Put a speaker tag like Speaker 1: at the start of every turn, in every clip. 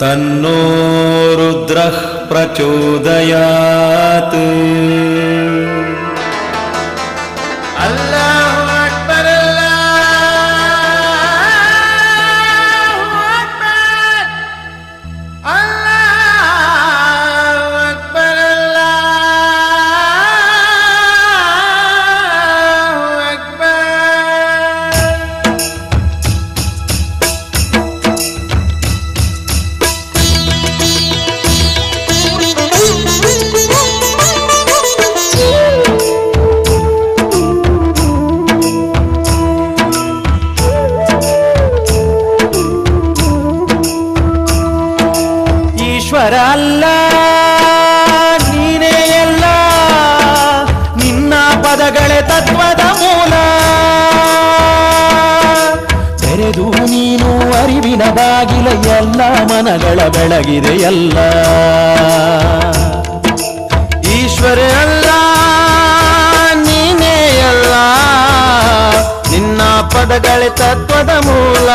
Speaker 1: तन्नो रुद्रः प्रचोदयात् ಅರಿವಿನ ಬಾಗಿಲ ಎಲ್ಲ ಮನಗಳ ಬೆಳಗಿದೆ ಎಲ್ಲ. ಈಶ್ವರ ಅಲ್ಲ, ನೀನೇ ಎಲ್ಲ ನಿನ್ನ ಪದಗಳೇ ತತ್ವದ ಮೂಲ.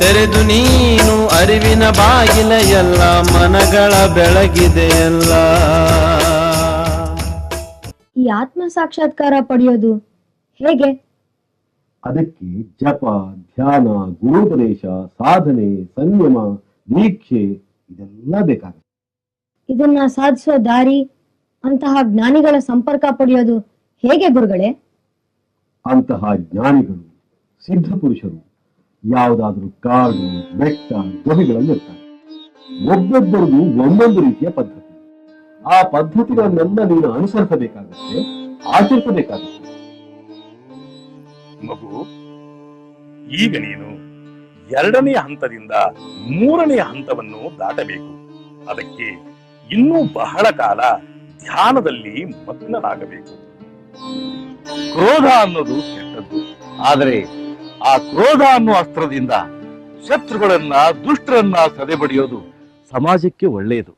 Speaker 1: ತೆರೆದು ನೀನು ಅರಿವಿನ ಬಾಗಿಲ ಎಲ್ಲ ಮನಗಳ ಬೆಳಗಿದೆ ಎಲ್ಲ.
Speaker 2: ಈ ಆತ್ಮ ಸಾಕ್ಷಾತ್ಕಾರ ಪಡೆಯೋದು ಹೇಗೆ?
Speaker 3: ಅದಕ್ಕೆ ಜಪ ಧ್ಯಾನ ಗುರುಪದೇಶ ಸಾಧನೆ ಸಂಯಮ ದೀಕ್ಷೆ ಇದೆಲ್ಲ ಬೇಕಾಗುತ್ತೆ.
Speaker 2: ಇದನ್ನ ಸಾಧಿಸೋ ದಾರಿ ಅಂತಹ ಜ್ಞಾನಿಗಳ ಸಂಪರ್ಕ ಪಡೆಯೋದು ಹೇಗೆ ಗುರುಗಳೇ?
Speaker 3: ಅಂತಹ ಜ್ಞಾನಿಗಳು ಸಿದ್ಧ ಪುರುಷರು ಯಾವುದಾದ್ರೂ ಕಾಡು ಬೆಟ್ಟ ಗುಹೆಗಳಲ್ಲಿರ್ತಾರೆ. ಒಬ್ಬೊಬ್ಬರಿಗೂ ಒಂದೊಂದು ರೀತಿಯ ಪದ್ಧತಿ. ಆ ಪದ್ಧತಿಗಳನ್ನೆಲ್ಲ ನೀನು ಅನುಸರಿಸಬೇಕಾಗುತ್ತೆ ಆಚರಿಸಬೇಕಾಗುತ್ತೆ.
Speaker 4: ಮಗು, ಈಗ ನೀನು ಎರಡನೆಯ ಹಂತದಿಂದ ಮೂರನೆಯ ಹಂತವನ್ನು ದಾಟಬೇಕು. ಅದಕ್ಕೆ ಇನ್ನೂ ಬಹಳ ಕಾಲ ಧ್ಯಾನದಲ್ಲಿ ಮಗ್ನನಾಗಬೇಕು ಕ್ರೋಧ ಅನ್ನೋದು ಕೆಟ್ಟದ್ದು. ಆದರೆ ಆ ಕ್ರೋಧ ಅನ್ನೋ ಅಸ್ತ್ರದಿಂದ ಶತ್ರುಗಳನ್ನ ದುಷ್ಟರನ್ನ ಸದೆಬಡಿಯೋದು ಸಮಾಜಕ್ಕೆ ಒಳ್ಳೆಯದು.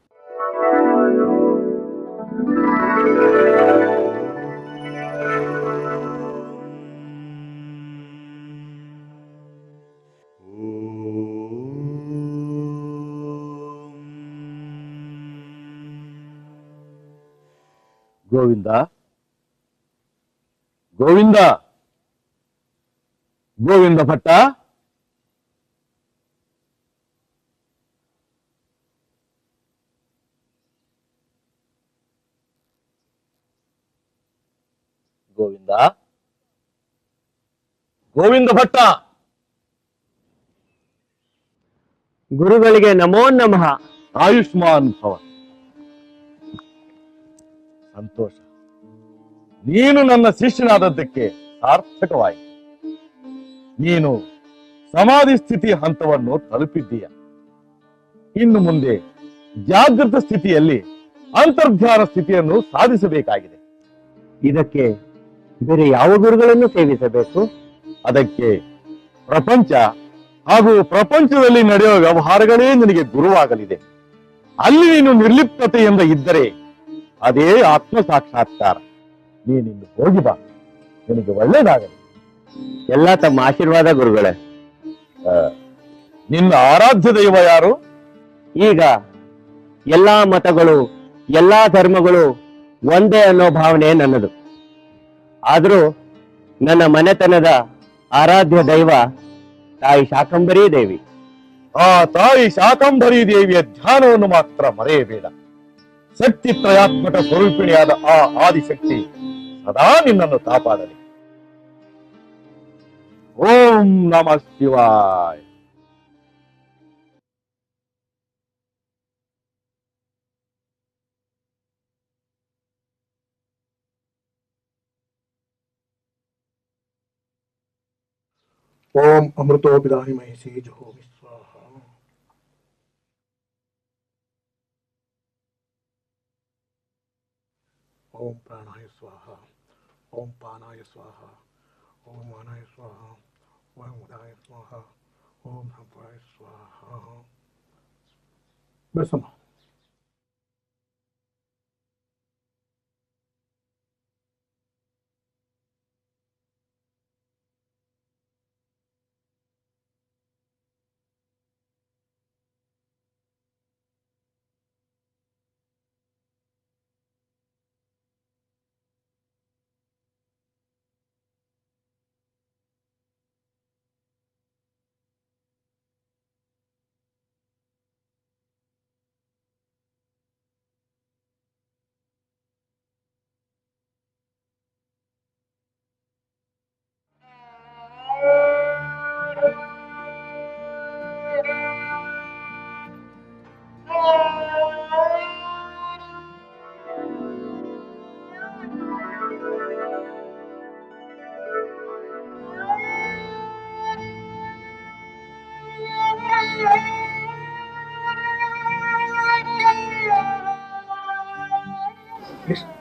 Speaker 4: ಗೋವಿಂದ ಗೋವಿಂದ ಗೋವಿಂದ ಭಟ್ಟ ಗೋವಿಂದ ಗೋವಿಂದ ಭಟ್ಟ
Speaker 5: ಗುರುಗಳಿಗೆ ನಮೋ ನಮಃ
Speaker 4: ಆಯುಷ್ಮಾನ್ ಭವ ಸಂತೋಷ. ನೀನು ನನ್ನ ಶಿಷ್ಯನಾದದ್ದಕ್ಕೆ ಸಾರ್ಥಕವಾಯಿತು ನೀನು ಸಮಾಧಿ ಸ್ಥಿತಿ ಹಂತವನ್ನು ತಲುಪಿದ್ದೀಯ. ಇನ್ನು ಮುಂದೆ ಜಾಗೃತ ಸ್ಥಿತಿಯಲ್ಲಿ ಅಂತರ್ಧ್ಯಾನ ಸ್ಥಿತಿಯನ್ನು ಸಾಧಿಸಬೇಕಾಗಿದೆ.
Speaker 5: ಇದಕ್ಕೆ ಬೇರೆ ಯಾವ ಗುರುಗಳನ್ನು ಸೇವಿಸಬೇಕು?
Speaker 4: ಅದಕ್ಕೆ ಪ್ರಪಂಚ ಹಾಗೂ ಪ್ರಪಂಚದಲ್ಲಿ ನಡೆಯುವ ವ್ಯವಹಾರಗಳೇ ನಿನಗೆ ಗುರುವಾಗಲಿದೆ. ಅಲ್ಲಿ ನೀನು ನಿರ್ಲಿಪ್ತತೆಯಿಂದ ಇದ್ದರೆ ಅದೇ ಆತ್ಮ ಸಾಕ್ಷಾತ್ಕಾರ. ನೀನಿಂದು ಹೋಗಿ ಬಾ. ನಿನಗೆ ಒಳ್ಳೇದಾಗಲಿ.
Speaker 5: ಎಲ್ಲ ತಮ್ಮ ಆಶೀರ್ವಾದ ಗುರುಗಳೇ.
Speaker 4: ನಿನ್ನ ಆರಾಧ್ಯ ದೈವ ಯಾರು?
Speaker 5: ಈಗ ಎಲ್ಲಾ ಮತಗಳು ಎಲ್ಲಾ ಧರ್ಮಗಳು ಒಂದೇ ಅನ್ನೋ ಭಾವನೆ ನನ್ನದು. ಆದರೂ ನನ್ನ ಮನೆತನದ ಆರಾಧ್ಯ ದೈವ ತಾಯಿ ಶಾಕಂಬರಿ ದೇವಿ.
Speaker 4: ಆ ತಾಯಿ ಶಾಕಂಬರಿ ದೇವಿಯ ಧ್ಯಾನವನ್ನು ಮಾತ್ರ ಮರೆಯಬೇಡ. ಶಕ್ತಿ ತ್ರಯಾತ್ಮಕ ಸ್ವರೂಪಿಣಿಯಾದ ಆ ಆದಿಶಕ್ತಿ ಸದಾ ನಿನ್ನನ್ನು ತಾಪಾಡಲಿ ಓಂ ನಮ ಶಿವಾಯ.
Speaker 6: ಓಂ ಅಮೃತೋಪಿದಾನಿ ಮಹಿಷಿ ಜುಹೋಮಿ. ओम प्राणाय स्वाहा ओम पानाय स्वाहा ओम मानाय स्वाहा ओम उदाय स्वाहा ओम नवाय स्वाहा बस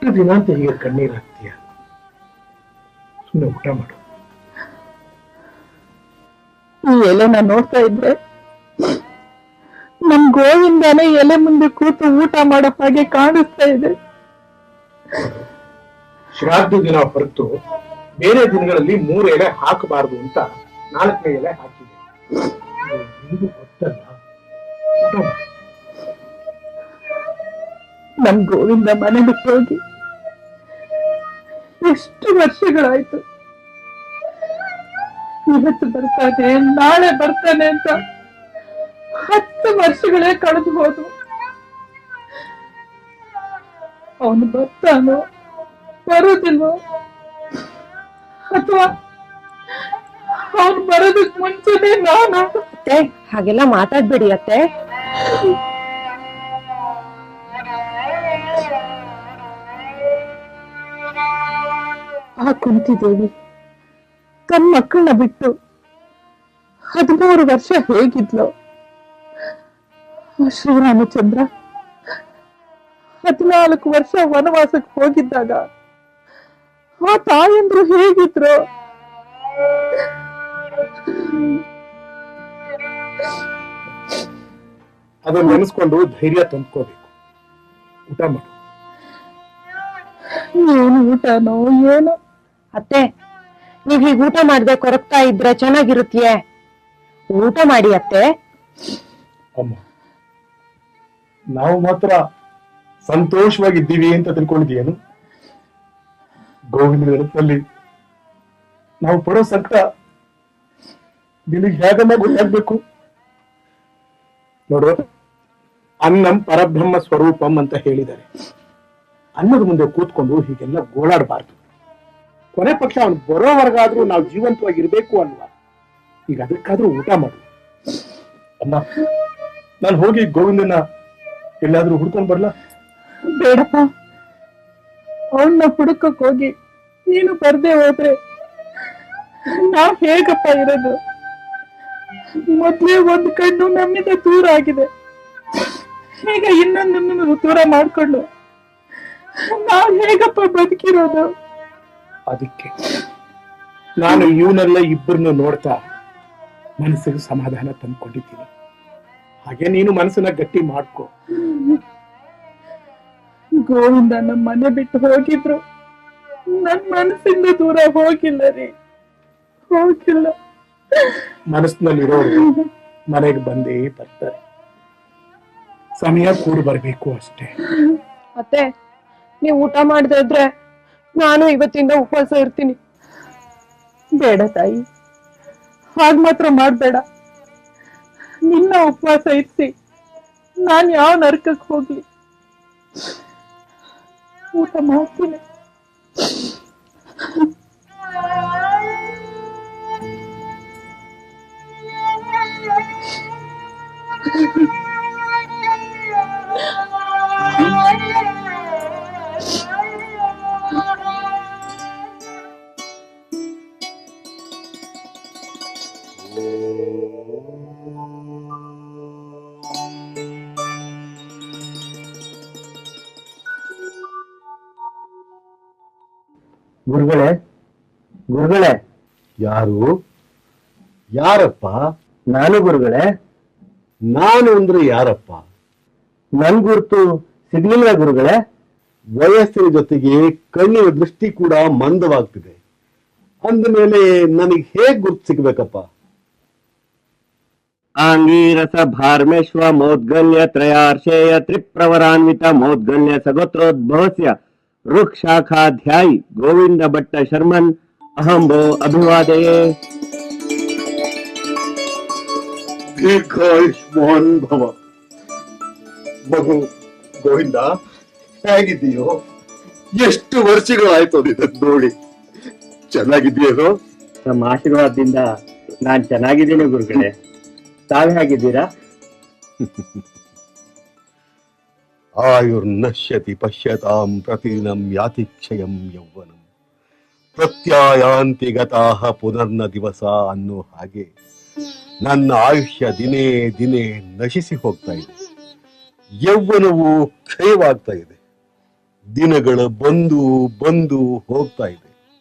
Speaker 6: ಎಷ್ಟು ದಿನ ಅಂತ ಹೀಗೆ ಕಣ್ಣೀರು ಹಾಕ್ತೀಯ? ಸುಮ್ಮನೆ ಊಟ ಮಾಡು.
Speaker 7: ಈ ಎಲೆನ ನೋಡ್ತಾ ಇದ್ರೆ ನಮ್ ಗೋವಿಂದನೇ ಎಲೆ ಮುಂದೆ ಕೂತು ಊಟ ಮಾಡೋ ಹಾಗೆ ಕಾಣಿಸ್ತಾ ಇದೆ.
Speaker 6: ಶ್ರಾದ್ದ ದಿನ ಹೊರತು ಬೇರೆ ದಿನಗಳಲ್ಲಿ ಮೂರು ಎಲೆ ಹಾಕಬಾರದು ಅಂತ ನಾಲ್ಕನೇ ಎಲೆ ಹಾಕಿದೆ.
Speaker 7: ನಮ್ ಗೋವಿಂದ ಮನೆ ಬಿಟ್ಟು ಹೋಗಿ ಎಷ್ಟು ವರ್ಷಗಳಾಯ್ತು? ಇವತ್ತು ಬರ್ತಾನೆ, ನಾಳೆ ಬರ್ತಾನೆ ಅಂತ ಹತ್ತು ವರ್ಷಗಳೇ ಕಳೆದು ಹೋದು ಅವನು ಬರ್ತಾನೋ, ಬರೋದಿಲ್ವೋ? ಅಥವಾ ಅವನು ಬರೋದಕ್ ಮುಂಚೆನೆ ನಾನು?
Speaker 8: ಹಾಗೆಲ್ಲ ಮಾತಾಡ್ಬೇಡಿ ಅತ್ತೆ.
Speaker 7: ಆ ಕುಂತಿದೇವಿ ತನ್ನ ಮಕ್ಕಳನ್ನ ಬಿಟ್ಟು ಹದಿಮೂರು ವರ್ಷ ಹೇಗಿದ್ಲು. ಶ್ರೀರಾಮಚಂದ್ರ ಹದಿನಾಲ್ಕು ವರ್ಷ ವನವಾಸಕ್ಕೆ ಹೋಗಿದ್ದಾಗ ಆ ತಾಯಂದ್ರು ಹೇಗಿದ್ರು?
Speaker 6: ಅದನ್ನ ನೆನೆಸ್ಕೊಂಡು ಧೈರ್ಯ ತಂದ್ಕೋಬೇಕು. ಊಟ ಮಾಡು.
Speaker 7: ಏನು ಊಟನೋ ಏನೋ.
Speaker 8: ಅತ್ತೆ, ನೀವ್ ಹೀಗೆ ಊಟ ಮಾಡಿದ್ರೆ ಕೊರಕ್ತಾ ಇದ್ರೆ ಚೆನ್ನಾಗಿರುತ್ತೀಯೇ ಊಟ ಮಾಡಿ ಅತ್ತೆ.
Speaker 6: ನಾವು ಮಾತ್ರ ಸಂತೋಷವಾಗಿದ್ದೀವಿ ಅಂತ ತಿಳ್ಕೊಂಡಿದ್ದೀಯೇನು? ಗೋವಿಂದ ನೆನಪಲ್ಲಿ ನಾವು ಪಡೋ ಸಂಕಟ ನಿನಗೆ ಹೇಗಮ್ಮ ಗೊತ್ತಾಗ್ಬೇಕು ನೋಡು ಅನ್ನಂ ಪರಬ್ರಹ್ಮ ಸ್ವರೂಪಂ ಅಂತ ಹೇಳಿದ್ದಾರೆ. ಅನ್ನದ ಮುಂದೆ ಕೂತ್ಕೊಂಡು ಹೀಗೆಲ್ಲ ಗೋಳಾಡಬಾರ್ದು. ಕೊನೆ ಪಕ್ಷ ಅವನು ಬರೋವರೆಗಾದ್ರೂ ನಾವು ಜೀವಂತವಾಗಿರ್ಬೇಕು ಅಲ್ವಾ? ಈಗ ಅದಕ್ಕಾದ್ರೂ ಊಟ ಮಾಡು. ಅಮ್ಮ ನಾನು ಹೋಗಿ ಗೋವಿಂದನ ಎಲ್ಲಾದ್ರೂ ಹುಡ್ಕೊಂಡ್ ಬರ್ಲಾ?
Speaker 7: ಬೇಡಪ್ಪ. ಅವನ್ನ ಹುಡುಕಕ್ ಹೋಗಿ ನೀನು ಬರ್ದೇ ಹೋದ್ರೆ ನಾವ್ ಹೇಗಪ್ಪ ಇರೋದು? ಮೊದ್ಲೇ ಒಂದ್ ಕಣ್ಣು ನಮ್ಮಿಂದ ದೂರ ಆಗಿದೆ. ಈಗ ಇನ್ನೊಂದನ್ನು ದೂರ ಮಾಡ್ಕೊಂಡು ನಾವ್ ಹೇಗಪ್ಪ ಬದುಕಿರೋದು?
Speaker 6: ಅದಕ್ಕೆ ನಾನು ಇವನೆಲ್ಲ ಇಬ್ಬರನ್ನು ನೋಡ್ತಾ ಮನಸ್ಸಿಗೆ ಸಮಾಧಾನ ತಂದ್ಕೊಂಡಿದ್ದೀನಿ. ಹಾಗೆ ನೀನು ಮನಸ್ಸನ್ನ ಗಟ್ಟಿ ಮಾಡ್ಕೋ.
Speaker 7: ಗೋವಿಂದ ನಮ್ಮ ಮನೆ ಬಿಟ್ಟು ಹೋಗಿದ್ರು. ನನ್ ಮನಸ್ಸಿಂದ ದೂರ ಹೋಗಿಲ್ಲ ರೀ. ಹೋಗಿಲ್ಲ.
Speaker 6: ಮನಸ್ಸಿನಲ್ಲಿರೋರು ಮನೆಗೆ ಬಂದೇ ಬರ್ತಾರೆ. ಸಮಯ ಕೂಡ ಬರಬೇಕು ಅಷ್ಟೇ.
Speaker 8: ಮತ್ತೆ ನೀವು ಊಟ ಮಾಡದೆ ಇದ್ರೆ ನಾನು ಇವತ್ತಿಂದ ಉಪವಾಸ ಇರ್ತೀನಿ.
Speaker 7: ಬೇಡ ತಾಯಿ. ಹಾಗ ಮಾತ್ರ ಮಾಡಬೇಡ. ನಿನ್ನ ಉಪವಾಸ ಇರ್ತಿ ನಾನ್ ಯಾವ ನರಕಕ್ಕೆ ಹೋಗಿ ಊಟ ಮಾಡ್ತೀನಿ. Thank you.
Speaker 5: ಗುರುಗಳೇ ಗುರುಗಳೇ.
Speaker 3: ಯಾರು? ಯಾರಪ್ಪ?
Speaker 5: ನಾನು ಗುರುಗಳೇ.
Speaker 3: ನಾನು ಅಂದ್ರೆ ಯಾರಪ್ಪ?
Speaker 5: ನನ್ ಗುರುತು ಸಿಗ್ಲಿಲ್ಲ ಗುರುಗಳೇ.
Speaker 3: ವಯಸ್ಸಿನ ಜೊತೆಗೆ ಕಣ್ಣಿನ ದೃಷ್ಟಿ ಕೂಡ ಮಂದವಾಗ್ತಿದೆ. ಅಂದಮೇಲೆ ನನಗೆ ಹೇಗ್ ಗುರುತು ಸಿಗ್ಬೇಕಪ್ಪ?
Speaker 5: ಆಂಗೀರಸ ಭಾರ್ಮೇಶ್ವ ಮೌದ್ಗಲ್ಯ ತ್ರಯಾರ್ಷೇಯ ತ್ರಿಪ್ರವರಾನ್ವಿತ ಮೌದ್ಗಲ್ಯ ಸಗೋತ್ರೋದ್ಭವಸ್ಯ ರುಕ್ ಶಾಖಾಧ್ಯಾಯಿ ಗೋವಿಂದ ಭಟ್ಟ ಶರ್ಮನ್ ಅಹಂಭೋ ಅಭಿವಾದಯೇ.
Speaker 3: ದೀರ್ಘಾಯುಷ್ಮಾನ್ ಭವ. ಮಗು ಗೋವಿಂದ ಹೇಗಿದ್ದೀಯೋ? ಎಷ್ಟು ವರ್ಷಗಳಾಯ್ತು ಇದನ್ನ ನೋಡಿ. ಚೆನ್ನಾಗಿದ್ದೀಯೋ
Speaker 5: ತಮ್ಮ ಆಶೀರ್ವಾದದಿಂದ ನಾನ್ ಚೆನ್ನಾಗಿದ್ದೀನಿ ಗುರುಗಳೇ. ತಾವೇ ಹೇಗಿದ್ದೀರಾ?
Speaker 3: ಆಯುರ್ನಶ್ಯತಿ ಪಶ್ಯತಾಂ ಪ್ರತಿದಿನಂ ಯಾತಿ ಕ್ಷಯಂ ಯೌವನಂ ಪ್ರತ್ಯಾಯಾಂತಿ ಗತಾಹ ಪುನರ್ನ ದಿವಸ ಅನ್ನೋ ಹಾಗೆ ನನ್ನ ಆಯುಷ್ಯ ದಿನೇ ದಿನೇ ನಶಿಸಿ ಹೋಗ್ತಾ ಇದೆ. ಯೌವನವು ಕ್ಷಯವಾಗ್ತಾ ಇದೆ. ದಿನಗಳು ಬಂದು ಬಂದು ಹೋಗ್ತಾ ಇದೆ.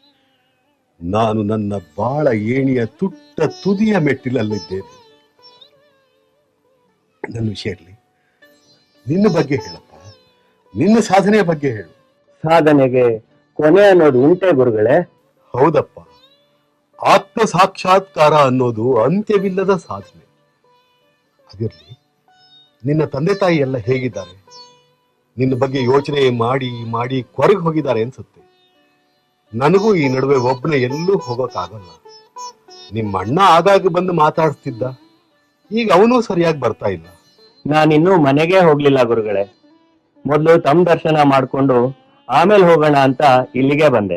Speaker 3: ನಾನು ನನ್ನ ಬಾಳ ಏಣಿಯ ತುಟ್ಟ ತುದಿಯ ಮೆಟ್ಟಿಲಲ್ಲಿದ್ದೇನೆ. ನನ್ನ ವಿಷಯ ಇರಲಿ. ನಿನ್ನ ಬಗ್ಗೆ ಹೇಳಪ್ಪ ನಿನ್ನ ಸಾಧನೆಯ ಬಗ್ಗೆ ಹೇಳು.
Speaker 5: ಸಾಧನೆಗೆ ಕೊನೆ ಅನ್ನೋದು ಉಂಟೆ ಗುರುಗಳೇ.
Speaker 3: ಹೌದಪ್ಪ. ಆತ್ಮ ಸಾಕ್ಷಾತ್ಕಾರ ಅನ್ನೋದು ಅಂತ್ಯವಿಲ್ಲದ ಸಾಧನೆ. ಅದಿರಲಿ ನಿನ್ನ ತಂದೆ ತಾಯಿ ಎಲ್ಲ ಹೇಗಿದ್ದಾರೆ? ನಿನ್ನ ಬಗ್ಗೆ ಯೋಚನೆ ಮಾಡಿ ಮಾಡಿ ಕೊರಗೆ ಹೋಗಿದ್ದಾರೆ ಅನ್ಸುತ್ತೆ. ನನಗೂ ಈ ನಡುವೆ ಒಬ್ಬನೇ ಎಲ್ಲೂ ಹೋಗೋಕ್ಕಾಗಲ್ಲ. ನಿಮ್ಮ ಅಣ್ಣ ಆಗಾಗ ಬಂದು ಮಾತಾಡ್ತಿದ್ದ. ಈಗ ಅವನು ಸರಿಯಾಗಿ ಬರ್ತಾ ಇಲ್ಲ.
Speaker 5: ನಾನಿನ್ನೂ ಮನೆಗೆ ಹೋಗ್ಲಿಲ್ಲ ಗುರುಗಳೇ. ಮೊದಲು ತಮ್ಮ ದರ್ಶನ ಮಾಡ್ಕೊಂಡು ಆಮೇಲೆ ಹೋಗೋಣ ಅಂತ ಇಲ್ಲಿಗೆ ಬಂದೆ.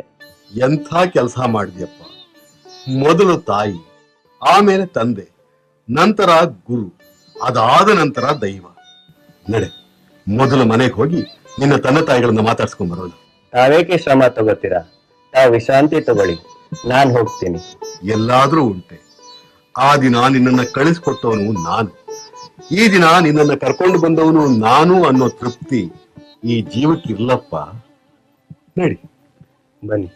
Speaker 3: ಎಂಥ ಕೆಲಸ ಮಾಡಿದ್ಯಪ್ಪ? ಮೊದಲು ತಾಯಿ ಆಮೇಲೆ ತಂದೆ ನಂತರ ಗುರು ಅದಾದ ನಂತರ ದೈವ. ನಡೆ ಮೊದಲು ಮನೆಗೆ ಹೋಗಿ ನಿನ್ನ ತಂದೆ ತಾಯಿಗಳನ್ನ ಮಾತಾಡ್ಸ್ಕೊಂಡ್ ಬರೋಣ.
Speaker 5: ತಾವೇಕೆ ಶ್ರಮ ತಗೋತೀರಾ? ತಾವು ವಿಶ್ರಾಂತಿ ತಗೊಳ್ಳಿ ನಾನ್ ಹೋಗ್ತೀನಿ.
Speaker 3: ಎಲ್ಲಾದ್ರೂ ಉಂಟೆ. ಆ ದಿನ ನಿನ್ನನ್ನ ಕಳಿಸ್ಕೊಟ್ಟವನು ನಾನು. ಈ ದಿನ ನಿನ್ನನ್ನ ಕರ್ಕೊಂಡು ಬಂದವನು ನಾನು ಅನ್ನೋ ತೃಪ್ತಿ ಈ ಜೀವಕ್ಕಿರ್ಲಪ್ಪ ನಡಿ.
Speaker 5: ಬನ್ನಿ.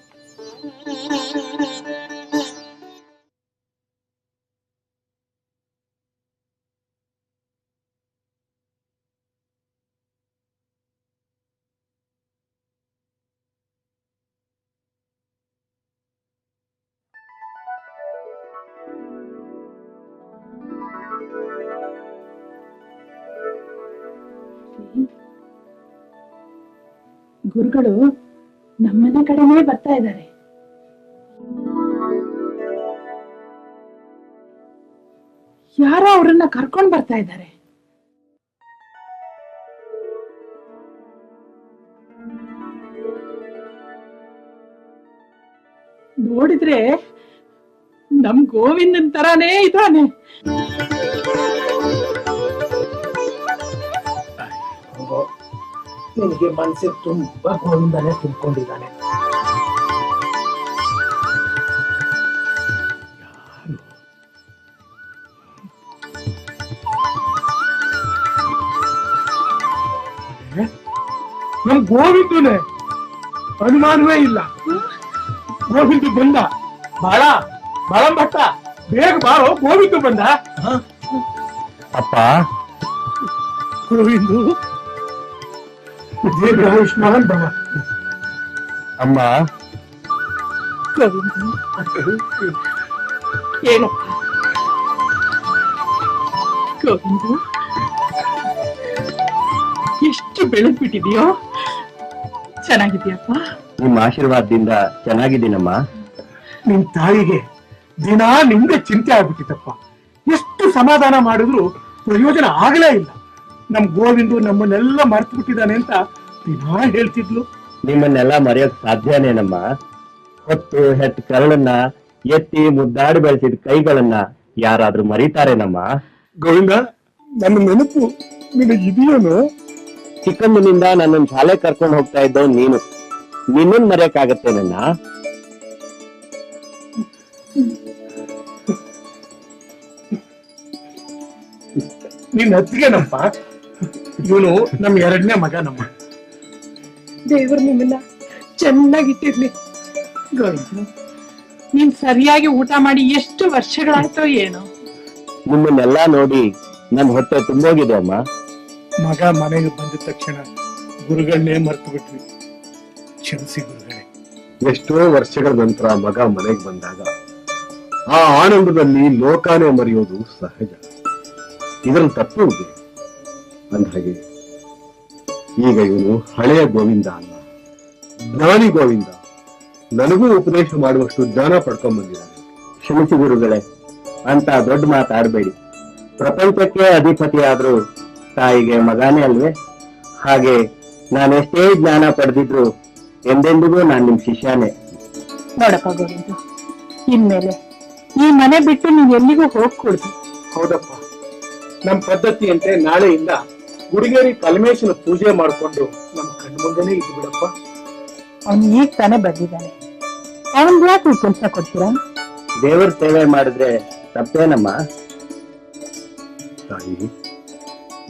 Speaker 7: ಗುರುಗಳು ನಮ್ಮನೆ ಕಡೆನೇ ಬರ್ತಾ ಇದ್ದಾರೆ. ಯಾರೋ ಅವ್ರನ್ನ ಕರ್ಕೊಂಡ್ ಬರ್ತಾ ಇದ್ದಾರೆ. ನೋಡಿದ್ರೆ ನಮ್ ಗೋವಿಂದನ್ ತರಾನೇ ಇದ್ದಾನೆ.
Speaker 6: ನಿನಗೆ ಮನಸ್ಸಿಗೆ ತುಂಬಾ ಗೋವಿಂದನೇ ತುಂಬಿಕೊಂಡಿದ್ದಾನೆ. ನಮ್ ಗೋವಿಂದನೇ. ಅನುಮಾನವೇ ಇಲ್ಲ. ಗೋವಿಂದ ಬಂದ. ಬಾಳ ಬಾಳಂಬಟ್ಟ. ಬೇಗ ಬಾರೋ ಗೋವಿಂದ ಬಂದ.
Speaker 5: ಅಪ್ಪ.
Speaker 6: ಗೋವಿಂದು ದೀರ್ಘಾಯುಷ್ಮಾನ್ ಭವ
Speaker 5: ಅಮ್ಮ.
Speaker 7: ಗೋವಿಂದ. ಏನಪ್ಪ? ಗೋವಿಂದ ಎಷ್ಟು ಬೆಳೆದ್ಬಿಟ್ಟಿದ್ಯೋ ಚೆನ್ನಾಗಿದ್ಯಪ್ಪ?
Speaker 5: ನಿಮ್ಮ ಆಶೀರ್ವಾದದಿಂದ ಚೆನ್ನಾಗಿದ್ದೀನಮ್ಮ.
Speaker 6: ನಿಮ್ ತಾಯಿಗೆ ದಿನ ನಿಮ್ಗೆ ಚಿಂತೆ ಆಗ್ಬಿಟ್ಟಿತ್ತಪ್ಪ. ಎಷ್ಟು ಸಮಾಧಾನ ಮಾಡಿದ್ರು ಪ್ರಯೋಜನ ಆಗಲೇ ಇಲ್ಲ. ನಮ್ ಗೋವಿಂದು ನಮ್ಮನ್ನೆಲ್ಲ ಮರ್ತು ಬಿಟ್ಟಿದ್ದಾನೆ ಅಂತ ದಿನಾ ಹೇಳ್ತಿದ್ಲು.
Speaker 5: ನಿಮ್ಮನ್ನೆಲ್ಲ ಮರೆಯೋಕ್ ಸಾಧ್ಯನೇನಮ್ಮ? ಹೊತ್ತು ಹೆತ್ ಕರಳನ್ನ ಎತ್ತಿ ಮುದ್ದಾಡಿ ಬೆಳೆಸಿದ ಕೈಗಳನ್ನ ಯಾರಾದ್ರೂ ಮರೀತಾರೇನಮ್ಮ?
Speaker 6: ಗೋವಿಂದ ನನ್ನ ನೆನಪು ನಿನಗೆ
Speaker 5: ಇದೆಯೋನು ಚಿಕ್ಕಮ್ಮನಿಂದ ನನ್ನ ಶಾಲೆ ಕರ್ಕೊಂಡು ಹೋಗ್ತಾ ಇದ್ದವ್ ನೀನು. ನಿನ್ನನ್ ಮರೆಯಕ್ಕಾಗತ್ತೆ ನನ್ನ
Speaker 6: ನಿನ್ನ ಅತ್ತಿಗೆನಪ್ಪ ಇವನು ನಮ್ ಎರಡನೇ ಮಗ ನಮ್ಮ.
Speaker 7: ದೇವರು ನಿಮ್ಮನ್ನ ಚೆನ್ನಾಗಿಟ್ಟಿರ್ಲಿ ನೀನ್ ಸರಿಯಾಗಿ ಊಟ ಮಾಡಿ ಎಷ್ಟು ವರ್ಷಗಳಾಯ್ತೋ ಏನೋ.
Speaker 5: ನಿಮ್ಮನ್ನೆಲ್ಲ ನೋಡಿ ನನ್ ಹೊಟ್ಟೆ ತುಂಬೋಗಿದೆ ಅಮ್ಮ.
Speaker 6: ಮಗ ಮನೆಗೆ ಬಂದ ತಕ್ಷಣ ಗುರುಗಳನ್ನೇ ಮರ್ತು ಬಿಟ್ವಿ ಕ್ಷಮಿಸಿ ಗುರುಗಳೇ.
Speaker 3: ಎಷ್ಟೋ ವರ್ಷಗಳ ನಂತರ ಮಗ ಮನೆಗೆ ಬಂದಾಗ ಆ ಆನಂದದಲ್ಲಿ ಲೋಕಾನೇ ಮರೆಯೋದು ಸಹಜ. ಇದರಲ್ಲಿ ತಪ್ಪುವುದೇ ಅಂದ್ಹಾಗೆ ಈಗ ಇವನು ಹಳೆಯ ಗೋವಿಂದ ಅಲ್ಲ. ಜ್ಞಾನಿ ಗೋವಿಂದ. ನನಗೂ ಉಪದೇಶ ಮಾಡುವಷ್ಟು ಜ್ಞಾನ ಪಡ್ಕೊಂಡ್ ಬಂದಿದ್ದಾನೆ.
Speaker 5: ಕ್ಷಮಿಸಿ ಗುರುಗಳೇ ಅಂತ ದೊಡ್ಡ ಮಾತಾಡಬೇಡಿ ಪ್ರಪಂಚಕ್ಕೆ ಅಧಿಪತಿ ಆದ್ರೂ ತಾಯಿಗೆ ಮಗಾನೇ ಅಲ್ವೇ? ಹಾಗೆ ನಾನೆಷ್ಟೇ ಜ್ಞಾನ ಪಡೆದಿದ್ರು ಎಂದೆಂದಿಗೂ ನಾನು ನಿಮ್ ಶಿಷ್ಯನೇ.
Speaker 7: ನೋಡಪ್ಪ ಗೋವಿಂದ ಇನ್ಮೇಲೆ ಈ ಮನೆ ಬಿಟ್ಟು ನೀವು ಎಲ್ಲಿಗೂ ಹೋಗ್ಕೊಡ್ದು?
Speaker 6: ಹೌದಪ್ಪ. ನಮ್ಮ ಪದ್ಧತಿಯಂತೆ ನಾಳೆಯಿಂದ ಗುಡಿಗೇರಿ ಕಲ್ಮೇಶನ ಪೂಜೆ ಮಾಡ್ಕೊಂಡು ನಮ್ ಕಣ್ಮುಂದೆನೇ ಇದ್ದು ಬಿಡಪ್ಪ.
Speaker 7: ಅವ್ನು ಈಗ ತಾನೇ ಬಂದಿದ್ದಾನೆ. ಅವನ್ ಯಾಕೆ ಕೆಲಸ ಕೊಡ್ತೀರಾ?
Speaker 5: ದೇವರ ಸೇವೆ ಮಾಡಿದ್ರೆ ತಪ್ಪೇನಮ್ಮ?
Speaker 3: ತಾಯಿ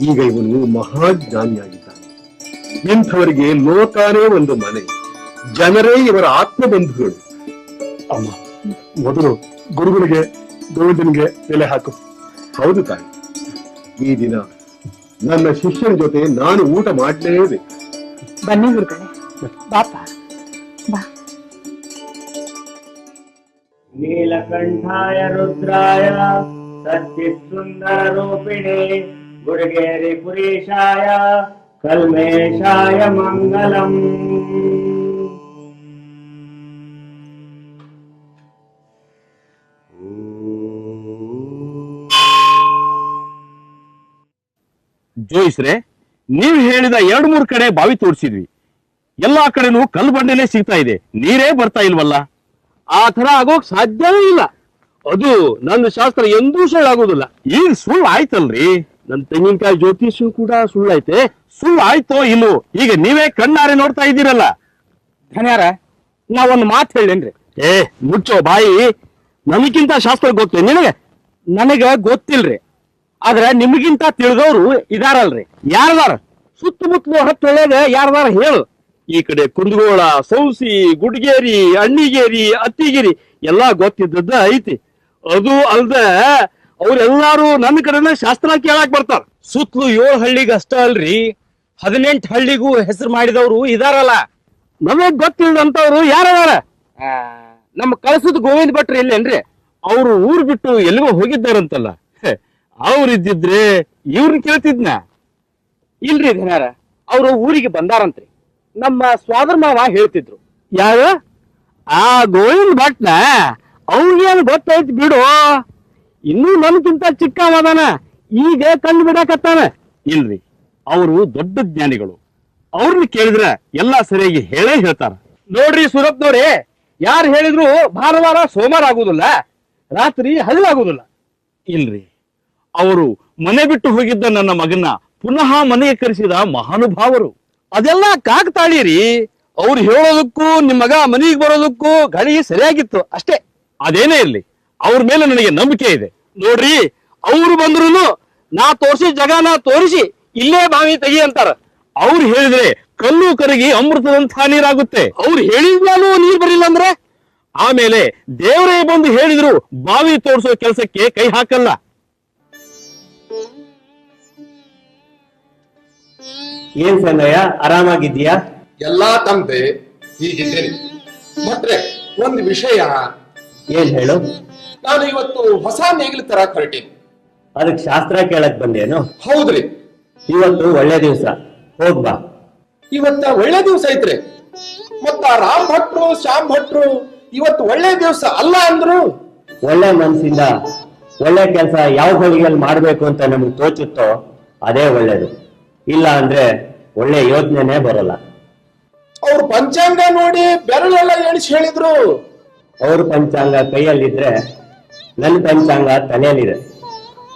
Speaker 3: ಈಗ ಇವನು ಮಹಾಜ್ಞಾನಿಯಾಗಿದ್ದಾನೆ. ಇಂಥವರಿಗೆ ಲೋಕಾನೇ ಒಂದು ಮನೆ. ಜನರೇ ಇವರ ಆತ್ಮ ಬಂಧುಗಳು
Speaker 6: ಅಮ್ಮ ಮೊದಲು ಗುರುಗಳಿಗೆ ಗೋವಿಂದನಿಗೆ ಬೆಲೆ ಹಾಕು.
Speaker 3: ಹೌದು ತಾಯಿ. ಈ ದಿನ ನನ್ನ ಶಿಷ್ಯನ ಜೊತೆ ನಾನು ಊಟ ಮಾಡಲೇಬೇಕು.
Speaker 7: ಬನ್ನಿ ಗುರುಗಳೇ. ಬಾಪ. ಬಾ.
Speaker 5: ನೀಲಕಂಠಾಯ ರುದ್ರಾಯ ಸತ್ಯ ಸುಂದರ ರೂಪಿಣಿ ಗುರುಗೇರಿ ಪುರೇಶಾಯ ಕಲ್ಮೇಶಾಯ ಮಂಗಲಂ.
Speaker 9: ಜೋಯಿಸ್ರೆ ನೀವು ಹೇಳಿದ ಎರಡು ಮೂರು ಕಡೆ ಬಾವಿ ತೋರಿಸಿದ್ವಿ. ಎಲ್ಲಾ ಕಡೆನೂ ಕಲ್ಲು ಬಂಡೆನೇ ಸಿಗ್ತಾ ಇದೆ. ನೀರೇ ಬರ್ತಾ ಇಲ್ವಲ್ಲ? ಆ ತರ ಆಗೋಕ್ ಸಾಧ್ಯವೇ ಇಲ್ಲ. ಅದು ನನ್ನ ಶಾಸ್ತ್ರ ಎಂದೂ ಸುಳ್ಳಾಗೋದಿಲ್ಲ. ಈಗ ಸುಳ್ಳು ಆಯ್ತಲ್ರಿ ನನ್ನ ತೆಂಗಿನಕಾಯಿ ಜ್ಯೋತಿಷ್ ಕೂಡ ಸುಳ್ಳೈತೆ ಸುಳ್ಳು ಆಯ್ತೋ ಇಲ್ಲೋ? ಈಗ ನೀವೇ ಕಣ್ಣಾರೆ ನೋಡ್ತಾ ಇದ್ದೀರಲ್ಲ. ಧನ್ಯಾರ ನಾವೊಂದು ಮಾತು ಹೇಳೇನ್ರಿ? ಏ ಮುಚ್ಚೋ ಬಾಯಿ. ನನಗಿಂತ ಶಾಸ್ತ್ರ ಗೊತ್ತೇ? ನಿನಗೆ? ನನಗ ಗೊತ್ತಿಲ್ರಿ. ಆದ್ರೆ ನಿಮಗಿಂತ ತಿಳಿದವರು ಇದಾರಲ್ರಿ. ಯಾರದಾರ? ಸುತ್ತಮುತ್ತಲು ಹತ್ತು ಒಳ್ಳೇದ ಯಾರದಾರ ಹೇಳು. ಈ ಕಡೆ ಕುಂದಗೋಳ ಸೌಸಿ ಗುಡ್ಗೇರಿ ಅಣ್ಣಿಗೇರಿ ಅತ್ತಿಗೇರಿ ಎಲ್ಲಾ ಗೊತ್ತಿದ್ದದ್ದ ಐತಿ. ಅದು ಅಲ್ದ ಅವ್ರೆಲ್ಲಾರು ನನ್ನ ಕಡೆನ ಶಾಸ್ತ್ರ ಕೇಳಾಕ್ ಬರ್ತಾರ. ಸುತ್ತಲೂ ಏಳು ಹಳ್ಳಿಗೆ ಅಷ್ಟ ಅಲ್ರಿ. ಹದಿನೆಂಟು ಹಳ್ಳಿಗೂ ಹೆಸರು ಮಾಡಿದವರು ಇದಾರಲ್ಲ. ನಮಗ್ ಗೊತ್ತಿಲ್ಲದಂತವ್ರು ಯಾರದಾರ? ನಮ್ಮ ಕಳಸದ ಗೋವಿಂದ ಭಟ್ರು ಇಲ್ಲೇನ್ರಿ? ಅವ್ರು ಊರ್ ಬಿಟ್ಟು ಎಲ್ಲಿಗೋ ಹೋಗಿದ್ದಾರಂತಲ್ಲ. ಅವ್ರಿದ್ದಿದ್ರೆ ಇವ್ರನ್ನ ಕೇಳ್ತಿದ್ನ. ಇಲ್ರಿ ಧನಾರ ಅವರು ಊರಿಗೆ ಬಂದಾರಂತ್ರಿ. ನಮ್ಮ ಸ್ವಾದರ್ ಮಾವ ಹೇಳ್ತಿದ್ರು. ಯಾರ? ಆ ಗೋವಿಂದ ಭಟ್ನ? ಅವ್ರಿಗೇನು ಗೊತ್ತಾಯ್ತು ಬಿಡು. ಇನ್ನೂ ನನ್ಗಿಂತ ಚಿಕ್ಕ ಅವದಾನ ಈಗ ಕಂಡು ಬಿಡಾಕತ್ತಾನ. ಇಲ್ರಿ ಅವರು ದೊಡ್ಡ ಜ್ಞಾನಿಗಳು. ಅವ್ರನ್ನ ಕೇಳಿದ್ರೆ ಎಲ್ಲಾ ಸರಿಯಾಗಿ ಹೇಳೇ ಹೇಳ್ತಾರ. ನೋಡ್ರಿ ಸುರತ್ ನೋಡಿ ಯಾರು ಹೇಳಿದ್ರು ಭಾನುವಾರ ಸೋಮವಾರ ಆಗುದಿಲ್ಲ. ರಾತ್ರಿ ಹಗಲಾಗುದಿಲ್ಲ ಇಲ್ರಿ. ಅವರು ಮನೆ ಬಿಟ್ಟು ಹೋಗಿದ್ದ ನನ್ನ ಮಗನ ಪುನಃ ಮನೆಗೆ ಕರೆಸಿದ ಮಹಾನುಭಾವರು. ಅದೆಲ್ಲ ಕಾಕತಾಳೀರಿ. ಅವ್ರು ಹೇಳೋದಕ್ಕೂ ನಿಮ್ಮ ಮಗ ಮನೆಗೆ ಬರೋದಕ್ಕೂ ಗಾಡಿ ಸರಿಯಾಗಿತ್ತು ಅಷ್ಟೇ. ಅದೇನೇ ಇರ್ಲಿ, ಅವ್ರ ಮೇಲೆ ನನಗೆ ನಂಬಿಕೆ ಇದೆ. ನೋಡ್ರಿ, ಅವ್ರು ಬಂದ್ರು ನಾ ತೋರಿಸಿ ಜಗನ ತೋರಿಸಿ ಇಲ್ಲೇ ಬಾವಿ ತೆಗಿ ಅಂತಾರ. ಅವ್ರು ಹೇಳಿದ್ರೆ ಕಲ್ಲು ಕರಗಿ ಅಮೃತದಂತಹ ನೀರಾಗುತ್ತೆ. ಅವ್ರು ಹೇಳಿದ್ಮೇಲೂ ನೀರ್ ಬರಲಿಲ್ಲ ಅಂದ್ರೆ? ಆಮೇಲೆ ದೇವರೇ ಬಂದು ಹೇಳಿದ್ರು, ಬಾವಿ ತೋರಿಸೋ ಕೆಲಸಕ್ಕೆ ಕೈ ಹಾಕಲ್ಲ.
Speaker 5: ಏನ್ ಸಂಗಯ್ಯ? ಆರಾಮಾಗಿದ್ಯಾ
Speaker 10: ಎಲ್ಲಾ ತಂದೆ ಹೀಗಿದ್ದೇನೆ. ಮತ್ತೆ ಒಂದು ವಿಷಯ.
Speaker 5: ಏನ್ ಹೇಳು?
Speaker 10: ನಾನು ಇವತ್ತು ಹೊಸ ನೇಗಿಲು ತರ ಹೊರಟೀನಿ
Speaker 5: ಅದಕ್ಕೆ ಶಾಸ್ತ್ರ ಕೇಳಕ್ ಬಂದೇನು?
Speaker 10: ಹೌದ್ರಿ.
Speaker 5: ಇವತ್ತು ಒಳ್ಳೆ ದಿವ್ಸ. ಹೋಗ್ಬಾ
Speaker 10: ಇವತ್ತ ಒಳ್ಳೆ ದಿವಸ ಐತ್ರಿ. ಮತ್ತ ರಾಮ್ ಭಟ್ರು ಶ್ಯಾಮ್ ಭಟ್ರು ಇವತ್ತು ಒಳ್ಳೆ ದಿವಸ ಅಲ್ಲ ಅಂದ್ರು?
Speaker 5: ಒಳ್ಳೆ ಮನ್ಸಿಂದ ಒಳ್ಳೆ ಕೆಲಸ ಯಾವ ಗಳಿಗೆಯಲ್ಲಿ ಮಾಡ್ಬೇಕು ಅಂತ ನಮ್ಗೆ ತೋಚುತ್ತೋ ಅದೇ ಒಳ್ಳೇದು. ಇಲ್ಲ ಅಂದ್ರೆ ಒಳ್ಳೆ ಯೋಚನೆನೇ ಬರಲ್ಲ.
Speaker 10: ಅವ್ರ ಪಂಚಾಂಗ ನೋಡಿ ಬೆರಳೆಲ್ಲ ಎಣಿಸಿ ಹೇಳಿದ್ರು.
Speaker 5: ಅವ್ರ ಪಂಚಾಂಗ ಕೈಯಲ್ಲಿದ್ರೆ ನನ್ನ ಪಂಚಾಂಗ ತಲೆಯಲ್ಲಿದೆ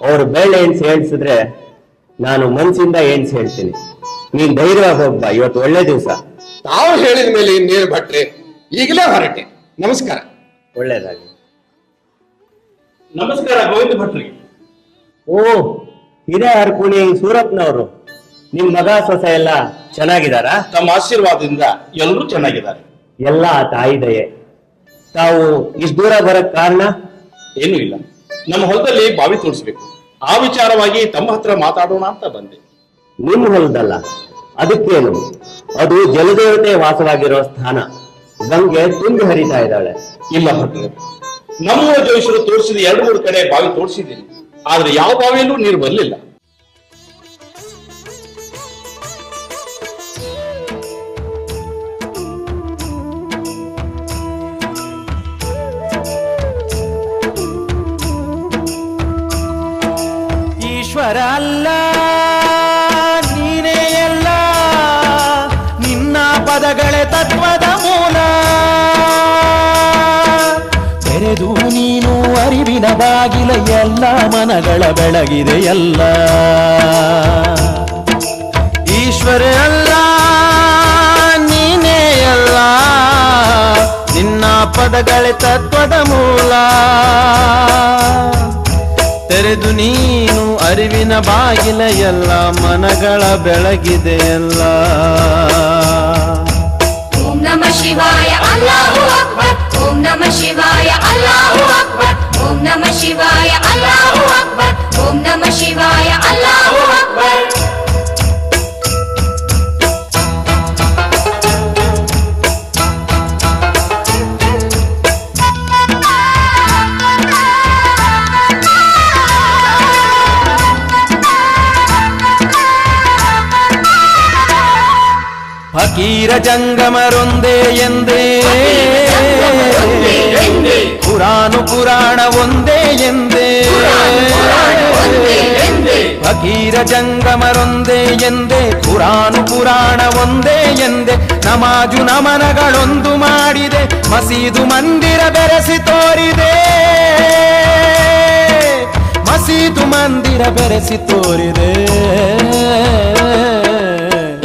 Speaker 5: ಅವ್ರು ಬೆಳ್ಳ ಎಣ್ಸಿ ಹೇಳ್ಸಿದ್ರೆ ನಾನು ಮನ್ಸಿಂದ ಎಣ್ಸಿ ಹೇಳ್ತೀನಿ. ನೀನ್ ಧೈರ್ಯವಾಗಿ ಹೋಗ್ಬಾ ಇವತ್ತು ಒಳ್ಳೆ ದಿವಸ.
Speaker 10: ತಾವು ಹೇಳಿದ ಮೇಲೆ ಇನ್ನೇನು ಭಟ್ರೆ ಈಗಲೇ ಹೊರಟೆ. ನಮಸ್ಕಾರ.
Speaker 5: ಒಳ್ಳೇದಾಗಿ
Speaker 9: ನಮಸ್ಕಾರ ಗೋವಿಂದ ಭಟ್ರಿ
Speaker 5: ಓ ಹಿರೇ ಹರ್ಕುಣಿ ಸೂರಪ್ಪನವರು ನಿಮ್ ಮಗ ಸೊಸೆ ಎಲ್ಲ ಚೆನ್ನಾಗಿದಾರಾ
Speaker 10: ತಮ್ಮ ಆಶೀರ್ವಾದದಿಂದ ಎಲ್ಲರೂ ಚೆನ್ನಾಗಿದ್ದಾರೆ.
Speaker 5: ಎಲ್ಲ ಆ ತಾಯಿ ದಯೆ. ತಾವು ಇಷ್ಟು ದೂರ ಬರಕ್ ಕಾರಣ?
Speaker 10: ಏನೂ ಇಲ್ಲ. ನಮ್ಮ ಹೊಲದಲ್ಲಿ ಬಾವಿ ತೋರಿಸ್ಬೇಕು. ಆ ವಿಚಾರವಾಗಿ ತಮ್ಮ ಹತ್ರ ಮಾತಾಡೋಣ ಅಂತ ಬಂದೆ.
Speaker 5: ನಿಮ್ ಹೊಲದಲ್ಲ ಅದಕ್ಕೇನು? ಅದು ಜಲದೇವತೆ ವಾಸವಾಗಿರೋ ಸ್ಥಾನ. ಗಂಗೆ ತುಂಬಿ ಹರಿತಾ ಇದ್ದಾಳೆ.
Speaker 10: ಇಲ್ಲ ಹತ್ರ ನಮ್ಮ ಜೋಯಿಸರು ತೋರಿಸಿದ ಎರಡು ಮೂರು ಕಡೆ ಬಾವಿ ತೋರಿಸಿದ್ದೀನಿ. ಆದ್ರೆ ಯಾವ ಬಾವಿಯಲ್ಲೂ ನೀರು ಬರಲಿಲ್ಲ.
Speaker 1: ಬಾಗಿಲ ಎಲ್ಲ ಮನಗಳ ಬೆಳಗಿದೆ ಎಲ್ಲ. ಈಶ್ವರ ಅಲ್ಲ, ನೀನೇ ಎಲ್ಲ ನಿನ್ನ ಪದಗಳೇ ತತ್ವದ ಮೂಲ. ತೆರೆದು ನೀನು ಅರಿವಿನ ಬಾಗಿಲ ಎಲ್ಲ ಮನಗಳ ಬೆಳಗಿದೆ ಎಲ್ಲ.
Speaker 11: ಓಂ ನಮ ಶಿವಾಯ ಅಲ್ಲಾಹು ಅಕ್ಬರ್ ಓಂ ನಮ ಶಿವಾಯ ಅಲ್ಲಾಹು ಅಕ್ಬರ್
Speaker 1: ಫಕೀರ ಜಂಗಮರೊಂದೇ ಎಂದೇ ಪುರಾಣು ಪುರಾಣ ಒಂದೇ ಎಂದೇ ಫಕೀರ ಜಂಗಮರೊಂದೇ ಎಂದೇ ಪುರಾಣು ಪುರಾಣ ಒಂದೇ ಎಂದೇ ನಮಾಜು ನಮನಗಳೊಂದು ಮಾಡಿದೆ ಮಸೀದು ಮಂದಿರ ಬೆರೆಸಿ ತೋರಿದೆ ಮಸೀದು ಮಂದಿರ ಬೆರೆಸಿ ತೋರಿದೆ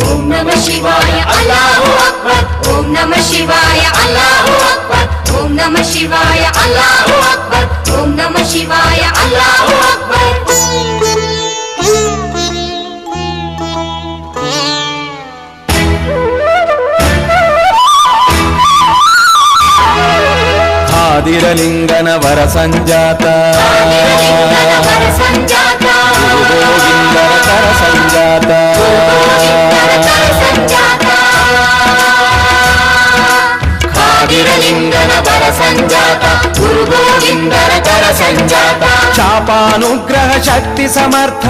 Speaker 11: ಓಂ ನಮ ಶಿವಾಯ ಅಲ್ಲಾಹು ಅಕ್ಬರ್ ಓಂ ನಮ ಶಿವಾಯ ಅಲ್ಲಾಹು ಅಕ್ಬರ್ ಓಂ ನಮ ಶಿವಾಯ ಅಲ್ಲಾಹು ಅಕ್ಬರ್ ಓಂ ನಮ ಶಿವಾಯ ಅಲ್ಲಾಹು ಅಕ್ಬರ್
Speaker 1: ಆದಿರಲಿಂಗನ ವರ ಸಂಜಾತ
Speaker 11: ವರ ಖಾದಿರಲಿಂಗನ ವರ ಸಂಜಾತ ಗುರು ಗೋವಿಂದರ ಕರ ಸಂಜಾತ
Speaker 1: ಶಾಪಾನುಗ್ರಹ ಶಕ್ತಿ ಸಮರ್ಥ.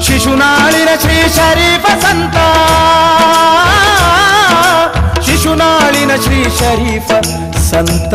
Speaker 1: ಶಿಶುನಾಳಿನ ಶ್ರೀ ಶರೀಫ ಸಂತ. ಶಿಶುನಾಳಿನ ಶ್ರೀ ಶರೀಫ ಸಂತ.